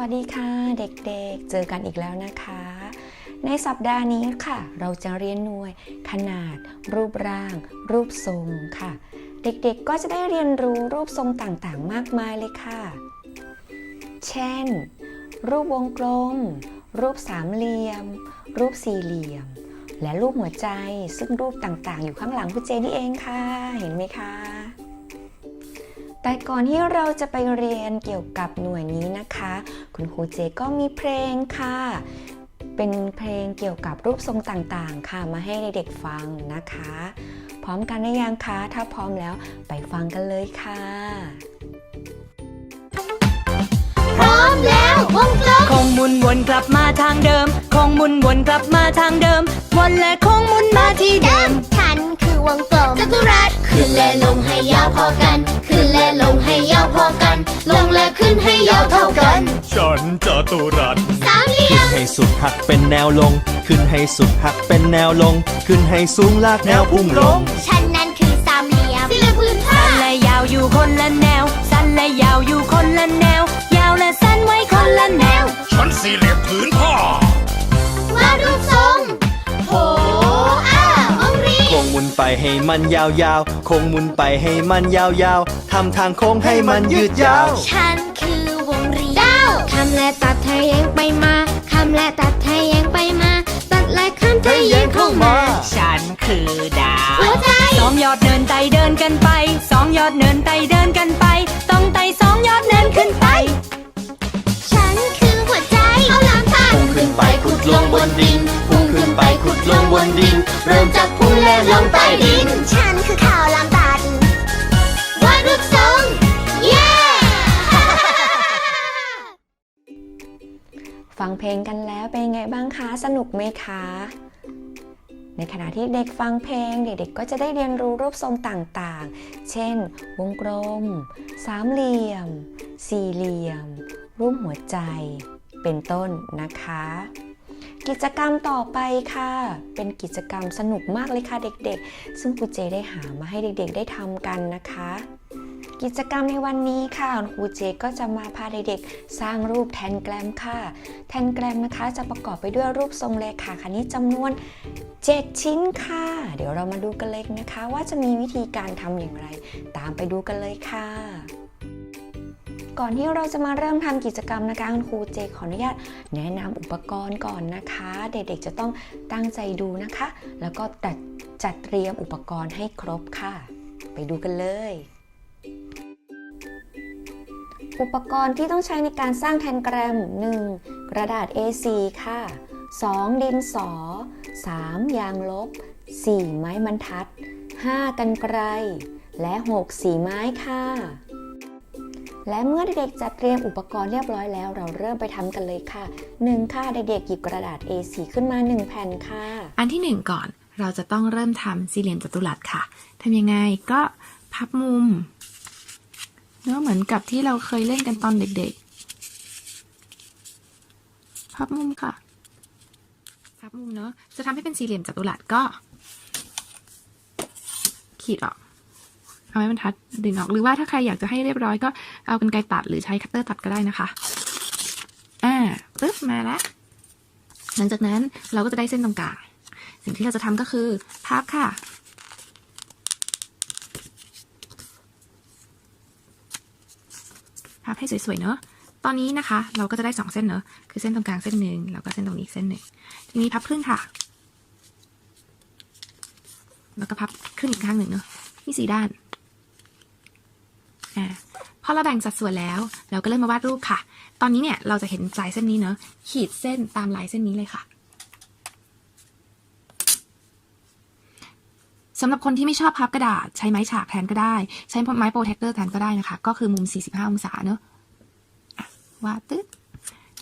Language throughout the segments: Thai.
วัสดีค่ะเด็กๆ เจอกันอีกแล้วนะคะ ในสัปดาห์นี้ค่ะ เราจะเรียนหน่วย ขนาด รูปร่าง รูปทรงค่ะ เด็กๆก็จะได้เรียนรู้รูปทรงต่างๆ มากมายเลยค่ะ เช่น รูปวงกลม รูปสามเหลี่ยม รูปสี่เหลี่ยม และรูปหัวใจซึ่งรูปต่างๆ อยู่ข้างหลังคุณเจนี่เองค่ะ เห็นไหมคะ แต่ก่อนที่เราจะไปเรียนเกี่ยวกับหน่วยนี้นะคะ คุณครูเจก็มีเพลงค่ะ เป็นเพลงเกี่ยวกับรูปทรงต่างๆ ค่ะ มาให้เด็กๆฟังนะคะ พร้อมกันหรือยังคะ ถ้าพร้อมแล้วไปฟังกันเลยค่ะ พร้อมแล้ววงกลมคงหมุนวนกลับมาทางเดิม คงหมุนวนกลับมาทางเดิม วนและคงหมุนมาที่เดิมฉันคือ วงกลมจัตุรัสขึ้นและลงให้ยาวพอกัน ขึ้นและลงให้ยาวพอกัน ลงและขึ้นให้ยาวเท่ากัน ฉันจตุรัสสามเหลี่ยมให้สุดหักเป็นแนวลง ขึ้นให้สุดหักเป็นแนวลง ขึ้นให้สูงลากแนวพุ่งลง ฉันนั้นคือสามเหลี่ยมสี่เหลี่ยมพื้นผ้าสั้นและยาวอยู่คนละแนว สั้นและยาวอยู่คนละแนว ยาวและสั้นไว้คนละแนว ฉันสี่เหลี่ยมผืนผ้า ไปให้มันยาวๆคงหมุนไปให้มันยาวๆ ทำทางโค้งให้มันยืดยาว ฉันคือวงรีดาวคำและตัดทะแยงไปมา คำและตัดทะแยงไปมา ตัดและคำทะแยงเข้ามา ฉันคือดาวหัวใจสองยอดเนินไต่เดินกันไปสองยอดเนินไต่เดินกันไปต้องไต่สองยอดเนินขึ้นไป ฉันคือหัวใจ เอาหลังค่ะพุ่งขึ้นไปขุดลงบนดินพุ่งขึ้น ไปขุดลงบนดิน เริ่มจากพุ่งและลงใต้ดิน ฉันคือข่าวลำตัดวาดรูปทรงเย้ ฟังเพลงกันแล้วเป็นยังไงบ้างคะ สนุกไหมคะ ในขณะที่เด็กฟังเพลง เด็กๆก็จะได้เรียนรู้รูปทรงต่างๆ เช่น วงกลม สามเหลี่ยม สี่เหลี่ยม รูปหัวใจ เป็นต้นนะคะ กิจกรรมต่อไปค่ะ เป็นกิจกรรมสนุกมากเลยค่ะเด็กๆ ซึ่งครูเจได้หามาให้เด็กๆ ได้ทำกันนะคะ กิจกรรมในวันนี้ค่ะครูเจก็จะมาพาเด็กๆ สร้างรูปแทนแกรมค่ะ แทนแกรมนะคะจะประกอบไปด้วยรูปทรงเลขาคณิตจำนวน 7 ชิ้นค่ะ เดี๋ยวเรามาดูกันเลยนะคะ ว่าจะมีวิธีการทำอย่างไร ตามไปดูกันเลยค่ะ ก่อนที่เราจะมาเริ่มทำกิจกรรมนะคะคุณครูเจขออนุญาตแนะนำอุปกรณ์ก่อนนะคะ เด็กๆจะต้องตั้งใจดูนะคะ แล้วก็จัดจัดเตรียมอุปกรณ์ให้ครบค่ะ ไปดูกันเลยอุปกรณ์ที่ต้องใช้ในการสร้างแทนแกรม 1. กระดาษ A4 ค่ะ 2. ดินสอ 3. ยางลบ 4. ไม้บรรทัด 5. กันไกร และ 6. สีไม้ค่ะ และเมื่อเด็กๆจัดเตรียมอุปกรณ์เรียบร้อยแล้ว เราเริ่มไปทำกันเลยค่ะ 1. ค่ะเด็กๆหยิบกระดาษ A4 ขึ้นมา 1 แผ่นค่ะ อันที่หนึ่งก่อนเราจะต้องเริ่มทำสี่เหลี่ยมจัตุรัสค่ะทำยังไงก็พับมุมเนื้อเหมือนกับที่เราเคยเล่นกันตอนเด็กๆ พับมุมค่ะ พับมุมเนาะจะทำให้เป็นสี่เหลี่ยมจัตุรัสก็ ขีดออก เอาไม้บรรทัดดึงออก หรือว่าถ้าใครอยากจะให้เรียบร้อยก็เอากันไกรตัดหรือใช้คัตเตอร์ตัดก็ได้นะคะ อ่าปึ๊บมาแล้วหลังจากนั้นเราก็จะได้เส้นตรงกลาง สิ่งที่เราจะทำก็คือพับค่ะ พับให้สวยๆเนอะตอนนี้นะคะ เราก็จะได้สองเส้นเนอะคือเส้นตรงกลางเส้นหนึ่งแล้วก็เส้นตรงนี้เส้นหนึ่ง ทีนี้พับครึ่งค่ะ แล้วก็พับครึ่งอีกข้างหนึ่งเนอะมีสี่ด้าน อ่าพอเราแบ่งสัดส่วนแล้ว เราก็เริ่มมาวาดรูปค่ะ ตอนนี้เนี่ยเราจะเห็นลายเส้นนี้เนอะขีดเส้นตามลายเส้นนี้เลยค่ะสำหรับคนที่ไม่ชอบพับกระดาษใช้ไม้ฉากแทนก็ได้ ใช้ไม้โปรเทคเตอร์แทนก็ได้นะคะ ก็คือมุม 45 องศาเนอะะวาดตึ๊ด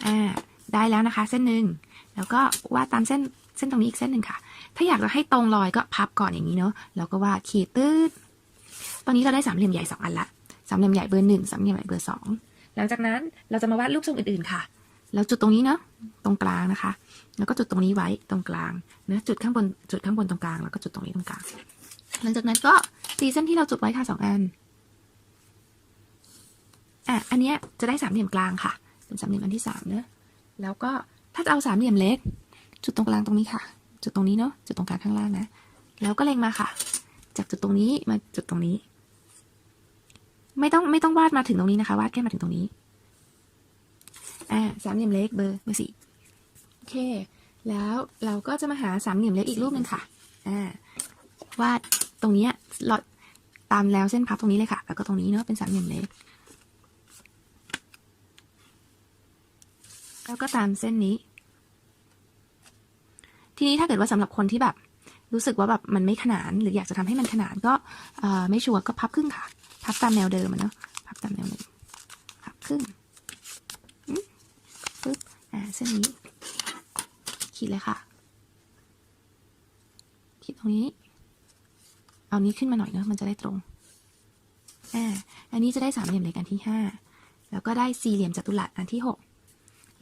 อ่าได้แล้วนะคะ เส้นหนึ่งแล้วก็วาดตามเส้นเส้นตรงนี้อีกเส้นหนึ่งค่ะ ถ้าอยากจะให้ตรงรอยก็พับก่อนอย่างนี้เนอะแล้วก็วาดขีดตึ๊ดตอนนี้เราได้สามเหลี่ยมใหญ่สองอันละ สามเหลี่ยมใหญ่เบอร์หนึ่งสามเหลี่ยมใหญ่เบอร์สองหลังจากนั้นเราจะมาวาดรูปทรงอื่นๆค่ะ แล้วจุดตรงนี้เนาะตรงกลางนะคะ แล้วก็จุดตรงนี้ไว้ตรงกลางเนะจุดข้างบนจุดข้างบนตรงกลางแล้วก็จุดตรงนี้ตรงกลาง หลังจากนั้นก็ตีเส้นที่เราจุดไว้ค่ะสองอันอะอันเนี้ยจะได้สามเหลี่ยมกลางค่ะ เป็นสามเหลี่ยมอันที่สามเนอะแล้วก็ถ้าจะเอาสามเหลี่ยมเล็ก จุดตรงกลางตรงนี้ค่ะ จุดตรงนี้เนาะจุดตรงกลางข้างล่างนะ แล้วก็เล็งมาค่ะ จากจุดตรงนี้มาจุดตรงนี้ ไม่ต้องไม่ต้องวาดมาถึงตรงนี้นะคะ วาดแค่มาถึงตรงนี้ อ่าสามเหลี่ยมเล็กเบอร์เบอร์สี่โอเค แล้วเราก็จะมาหาสามเหลี่ยมเล็กอีกรูปหนึ่งค่ะ อ่าวาดตรงนี้ยลอดตามแล้วเส้นพับตรงนี้เลยค่ะ แล้วก็ตรงนี้เนาะเป็นสามเหลี่ยมเล็ก แล้วก็ตามเส้นนี้ ทีนี้ถ้าเกิดว่าสำหรับคนที่แบบ รู้สึกว่าแบบมันไม่ขนาน หรืออยากจะทำให้มันขนานก็ไม่ชัวร์ก็พับครึ่งค่ะ พับตามแนวเดิมเนาะพับตามแนวเดิมพับครึ่งอืมปึ๊บอ่าเส้นนี้ขีดเลยค่ะขีดตรงนี้ เอานี้ขึ้นมาหน่อยเนอะมันจะได้ตรงอ่าอันนี้จะได้สามเหลี่ยมเล็กอันที่ห้าแล้วก็ได้สี่เหลี่ยมจัตุรัสอันที่หก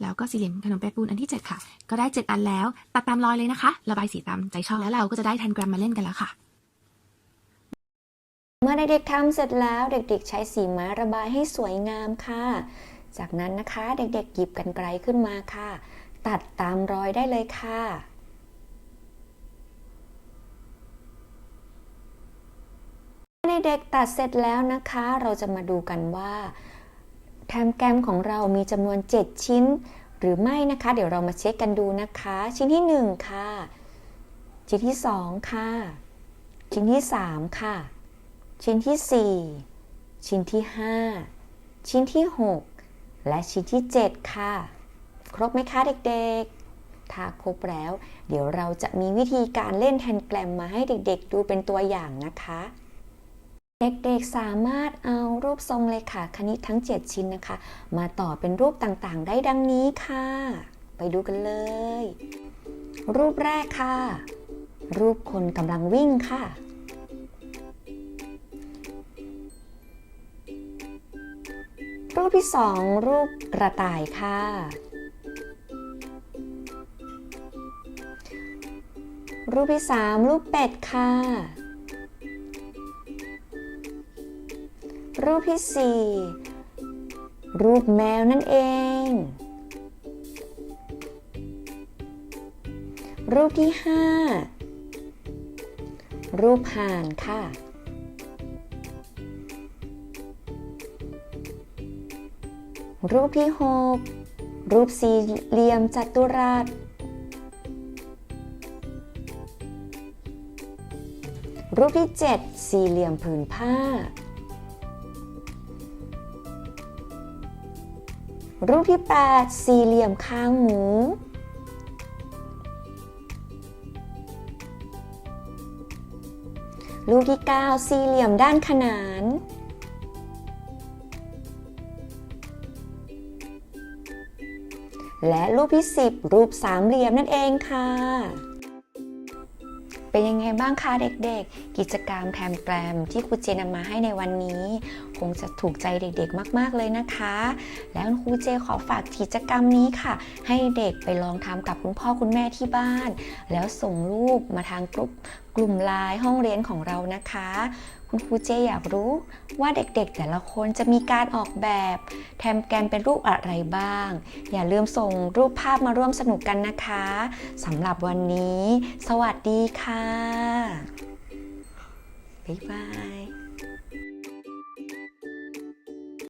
แล้วก็สี่เหลี่ยมขนมแปะปูนอันที่เจ็ดค่ะ ก็ได้เจ็ดอันแล้ว ตัดตามรอยเลยนะคะ ระบายสีตามใจชอบแล้วเราก็จะได้แทนแกรมมาเล่นกันแล้วค่ะ มื่อเด็กๆทำเสร็จแล้วเด็กๆ ใช้สีไม้ระบายให้สวยงามค่ะ จากนั้นนะคะเด็กๆหยิบกันไกลขึ้นมาค่ะ ตัดตามรอยได้เลยค่ะเด็กๆตัดเสร็จแล้วนะคะ เราจะมาดูกันว่าแทมแกรมของเรามีจำนวน 7 ชิ้น หรือไม่นะคะ เดี๋ยวเรามาเช็คกันดูนะคะ ชิ้นที่ 1 ค่ะ ชิ้นที่ 2 ค่ะ ชิ้นที่ 3 ค่ะ ชิ้นที่ 4 ชิ้นที่ 5 ชิ้นที่ 6 และชิ้นที่ 7 ค่ะ ครบไหมคะเด็กๆ ถ้าครบแล้ว เดี๋ยวเราจะมีวิธีการเล่นแทนแกรมมาให้เด็กๆ ดูเป็นตัวอย่างนะคะ เด็กๆ สามารถเอารูปทรงเลขาคณิตทั้ง 7 ชิ้นนะคะ มาต่อเป็นรูปต่างๆ ได้ดังนี้ค่ะ ไปดูกันเลย รูปแรกค่ะ รูปคนกำลังวิ่งค่ะ รูปที่สองรูปกระต่ายค่ะ รูปที่สามรูปเป็ดค่ะ รูปที่สี่รูปแมวนั่นเอง รูปที่ห้ารูปห่านค่ะ รูปที่ 6 รูปสี่เหลี่ยมจัตุรัส รูปที่ 7 สี่เหลี่ยมผืนผ้า รูปที่ 8 สี่เหลี่ยมคางหมู รูปที่ 9 สี่เหลี่ยมด้านขนาน และรูปที่ 10 รูปสามเหลี่ยมนั่นเองค่ะ เป็นยังไงบ้างคะเด็กๆ กิจกรรมแพมแกรมที่ครูเจนำมาให้ในวันนี้คงจะถูกใจเด็กๆ มากๆเลยนะคะ แล้วครูเจขอฝากกิจกรรมนี้ค่ะ ให้เด็กไปลองทำกับคุณพ่อคุณแม่ที่บ้าน แล้วส่งรูปมาทางกลุ่มกลุ่มไลน์ห้องเรียนของเรานะคะ คุณครูเจอยากรู้ว่าเด็กๆ แต่ละคนจะมีการออกแบบแทมแกมเป็นรูปอะไรบ้าง อย่าลืมส่งรูปภาพมาร่วมสนุกกันนะคะสำหรับวันนี้ สวัสดีค่ะ บ๊ายบาย